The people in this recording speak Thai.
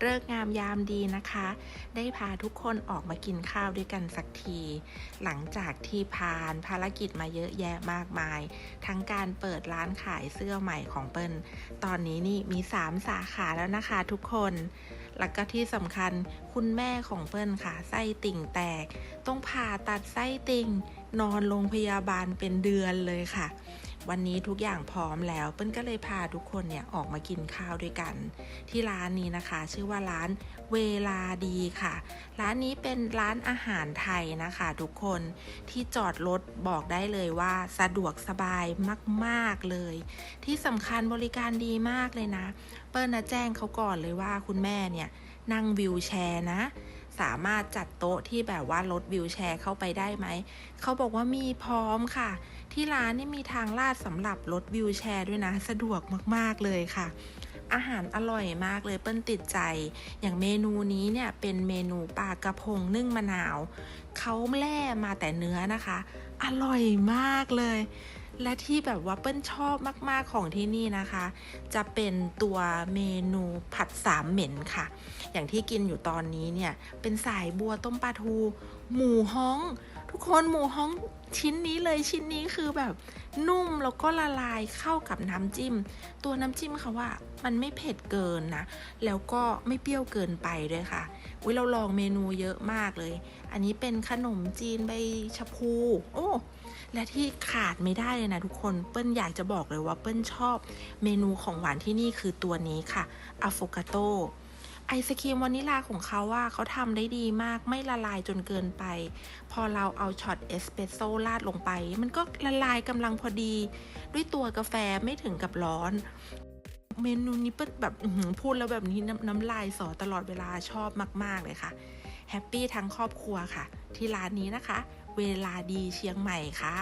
เลิกงามยามดีนะคะ ได้พาทุกคนออกมากินข้าวด้วยกันสักที หลังจากที่ผ่านภารกิจมาเยอะแยะมากมาย ทั้งการเปิดร้านขายเสื้อใหม่ของเปิ้ลตอนนี้นี่มี 3 สาขาแล้วนะคะทุกคน แล้วก็ที่สำคัญคุณแม่ของเปิ้ลค่ะไส้ติ่งแตก ต้องผ่าตัดไส้ติ่ง นอนโรงพยาบาลเป็นเดือนเลยค่ะ วันนี้ทุกอย่างพร้อมแล้ว เปิ้ลก็เลยพาทุกคนเนี่ยออกมากินข้าวด้วยกัน ที่ร้านนี้นะคะ ชื่อว่าร้านเวลาดีค่ะ ร้านนี้เป็นร้านอาหารไทยนะคะ ทุกคนที่จอดรถบอกได้เลยว่าสะดวกสบายมาก ๆเลย ที่สำคัญบริการดีมากเลยนะ เปิ้ลนะแจ้งเขาก่อนเลยว่าคุณแม่เนี่ยนั่งวิวแชร์นะสามารถจัดโต๊ะที่แบบว่ารถวิวแชร์เข้าไปได้ไหม เขาบอกว่ามีพร้อมค่ะ ที่ร้านนี่มีทางลาดสำหรับรถวิวแชร์ด้วยนะ สะดวกมากๆเลยค่ะ อาหารอร่อยมากเลยเปิ้ลติดใจ อย่างเมนูนี้เนี่ยเป็นเมนูปลากระพงนึ่งมะนาว เขาแล่มาแต่เนื้อนะคะ อร่อยมากเลย และที่แบบว่าเปิ้ลชอบมาก ๆ ของที่นี่นะคะ จะเป็นตัวเมนูผัดสามเหม็นค่ะ อย่างที่กินอยู่ตอนนี้เนี่ย เป็นสายบัวต้มปลาทู หมูฮ้อง ทุกคนหมูฮ้องชิ้นนี้เลยชิ้นนี้คือแบบนุ่มแล้วก็ละลายเข้ากับน้ำจิ้ม ตัวน้ำจิ้มเขาว่ามันไม่เผ็ดเกินนะ แล้วก็ไม่เปรี้ยวเกินไปด้วยค่ะวิเราลองเมนูเยอะมากเลย อันนี้เป็นขนมจีนใบชะพู โอ้ และที่ขาดไม่ได้เลยนะทุกคนเปิ้ลอยากจะบอกเลยว่าเปิ้ลชอบเมนูของหวานที่นี่คือตัวนี้ค่ะอะโฟกาโตไอศครีมวานิลาของเขาว่าเขาทำได้ดีมากไม่ละลายจนเกินไป พอเราเอาช็อตเอสเปรสโซ่ราดลงไป มันก็ละลายกำลังพอดี ด้วยตัวกาแฟไม่ถึงกับร้อน เมนูนี้เปิ้ลแบบพูดแล้วแบบนี้น้ำน้ำลายสอตลอดเวลาชอบมาก ๆ เลยค่ะ แฮปปี้ทั้งครอบครัวค่ะ ที่ร้านนี้นะคะ เวลาดีเชียงใหม่ค่ะ